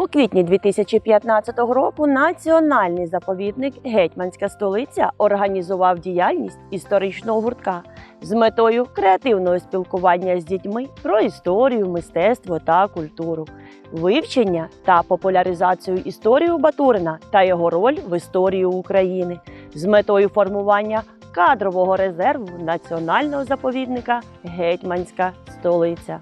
У квітні 2015 року національний заповідник Гетьманська столиця організував діяльність історичного гуртка з метою креативного спілкування з дітьми про історію, мистецтво та культуру, вивчення та популяризацію історії Батурина та його роль в історії України з метою формування кадрового резерву національного заповідника Гетьманська столиця.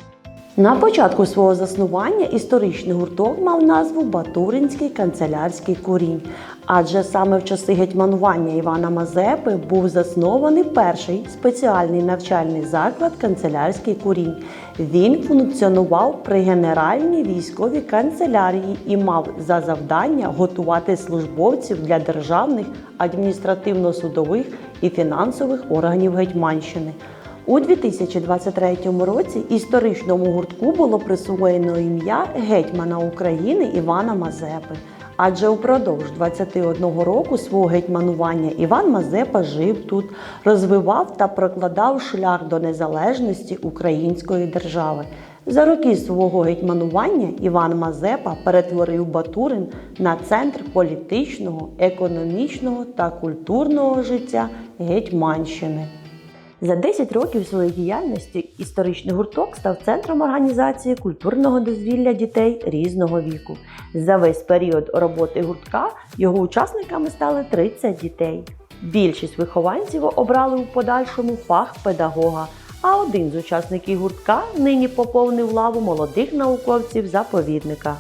На початку свого заснування історичний гурток мав назву Батуринський канцелярський курінь, адже саме в часи гетьманування Івана Мазепи був заснований перший спеціальний навчальний заклад канцелярський курінь. Він функціонував при Генеральній військовій канцелярії і мав за завдання готувати службовців для державних, адміністративно-судових і фінансових органів Гетьманщини. У 2023 році історичному гуртку було присвоєно ім'я гетьмана України Івана Мазепи. Адже упродовж 21 року свого гетьманування Іван Мазепа жив тут, розвивав та прокладав шлях до незалежності української держави. За роки свого гетьманування Іван Мазепа перетворив Батурин на центр політичного, економічного та культурного життя Гетьманщини. За 10 років своєї діяльності історичний гурток став центром організації культурного дозвілля дітей різного віку. За весь період роботи гуртка його учасниками стали 30 дітей. Більшість вихованців обрали у подальшому фах педагога. А один з учасників гуртка нині поповнив лаву молодих науковців заповідника.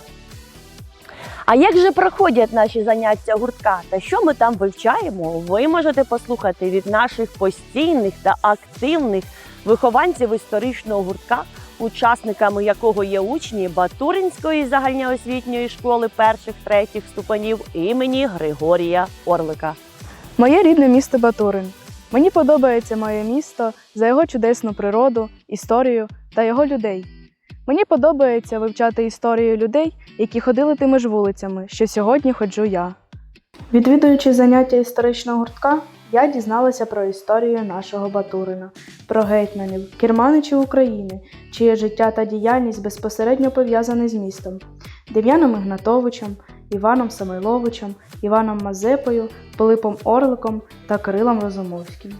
А як же проходять наші заняття гуртка та що ми там вивчаємо? Ви можете послухати від наших постійних та активних вихованців історичного гуртка, учасниками якого є учні Батуринської загальноосвітньої школи перших третіх ступенів імені Григорія Орлика. Моє рідне місто Батурин. Мені подобається моє місто за його чудесну природу, історію та його людей. Мені подобається вивчати історію людей, які ходили тими ж вулицями, що сьогодні ходжу я. Відвідуючи заняття історичного гуртка, я дізналася про історію нашого Батурина, про гетьманів, керманичів України, чиє життя та діяльність безпосередньо пов'язані з містом, Дем'яном Ігнатовичем, Іваном Самойловичем, Іваном Мазепою, Пилипом Орликом та Кирилом Розумовським.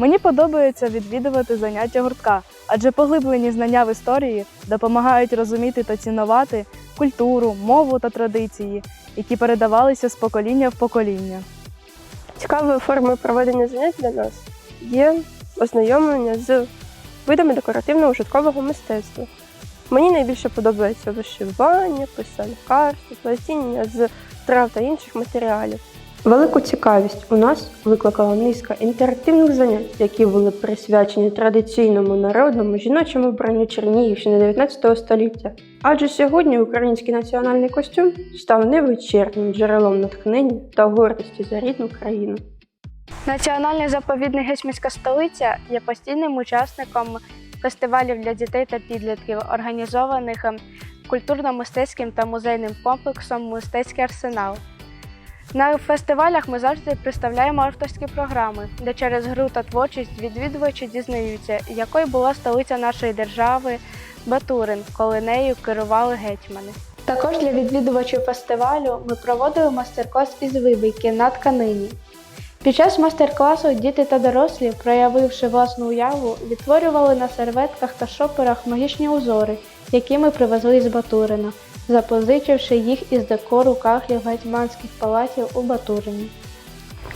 Мені подобається відвідувати заняття гуртка, адже поглиблені знання в історії допомагають розуміти та цінувати культуру, мову та традиції, які передавалися з покоління в покоління. Цікавою формою проведення занять для нас є ознайомлення з видами декоративно-ужиткового мистецтва. Мені найбільше подобається вишивання, писанкарство, плетіння з трав та інших матеріалів. Велику цікавість у нас викликала низка інтерактивних занять, які були присвячені традиційному народному жіночому вбранню Чернігівщини 19 століття. Адже сьогодні український національний костюм став невичерпним джерелом натхнення та гордості за рідну країну. Національний заповідник Гетьманська столиця є постійним учасником фестивалів для дітей та підлітків, організованих культурно-мистецьким та музейним комплексом Мистецький арсенал. На фестивалях ми завжди представляємо авторські програми, де через гру та творчість відвідувачі дізнаються, якою була столиця нашої держави Батурин, коли нею керували гетьмани. Також для відвідувачів фестивалю ми проводили майстер-клас із вибійки на тканині. Під час майстер-класу діти та дорослі, проявивши власну уяву, відтворювали на серветках та шоперах магічні узори, які ми привезли з Батурина, запозичивши їх із декору кахлів гетьманських палаців у Батурині.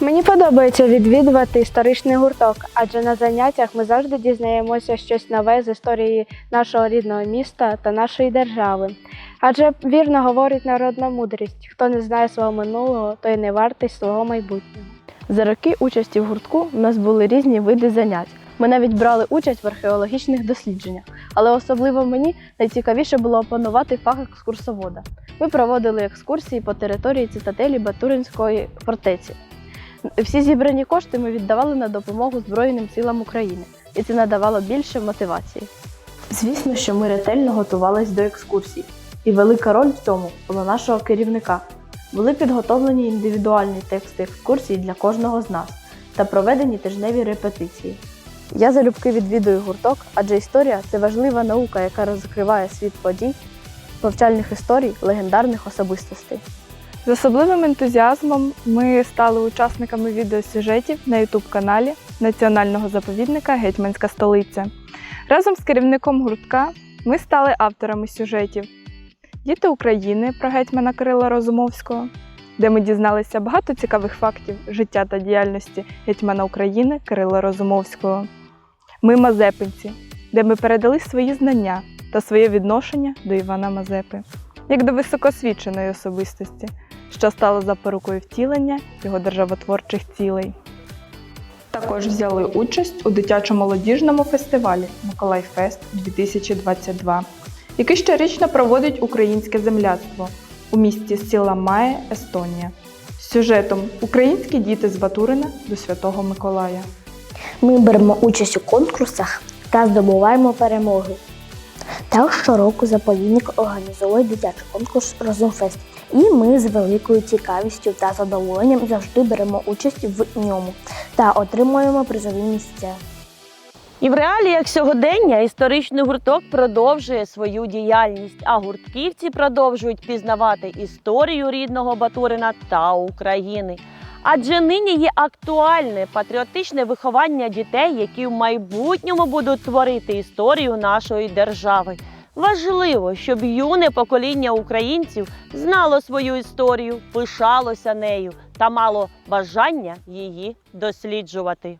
Мені подобається відвідувати історичний гурток, адже на заняттях ми завжди дізнаємося щось нове з історії нашого рідного міста та нашої держави. Адже вірно говорить народна мудрість: хто не знає свого минулого, той не вартий свого майбутнього. За роки участі в гуртку у нас були різні види занять. Ми навіть брали участь в археологічних дослідженнях, але особливо мені найцікавіше було опанувати фах екскурсовода. Ми проводили екскурсії по території цитаделі Батуринської фортеці. Всі зібрані кошти ми віддавали на допомогу Збройним силам України, і це надавало більше мотивації. Звісно, що ми ретельно готувалися до екскурсій, і велика роль в цьому була нашого керівника. Були підготовлені індивідуальні тексти екскурсій для кожного з нас та проведені тижневі репетиції. Я залюбки відвідую гурток, адже історія це важлива наука, яка розкриває світ подій повчальних історій легендарних особистостей. З особливим ентузіазмом ми стали учасниками відеосюжетів на ютуб-каналі Національного заповідника Гетьманська столиця. Разом з керівником гуртка ми стали авторами сюжетів Діти України про гетьмана Кирила Розумовського, де ми дізналися багато цікавих фактів життя та діяльності гетьмана України Кирила Розумовського. Ми Мазепинці, де ми передали свої знання та своє відношення до Івана Мазепи, як до високосвідченої особистості що стало запорукою втілення його державотворчих цілей. Також взяли участь у дитячо-молодіжному фестивалі Миколай Фест 2022, який щорічно проводить українське земляцтво у місті Сіла Має, Естонія. З сюжетом Українські діти з Батурина до Святого Миколая. Ми беремо участь у конкурсах та здобуваємо перемоги. Так щороку заповідник організовує дитячий конкурс Розумфест. І ми з великою цікавістю та задоволенням завжди беремо участь в ньому та отримуємо призові місця. І в реаліях сьогодення історичний гурток продовжує свою діяльність, а гуртківці продовжують пізнавати історію рідного Батурина та України. Адже нині є актуальне патріотичне виховання дітей, які в майбутньому будуть творити історію нашої держави. Важливо, щоб юне покоління українців знало свою історію, пишалося нею та мало бажання її досліджувати.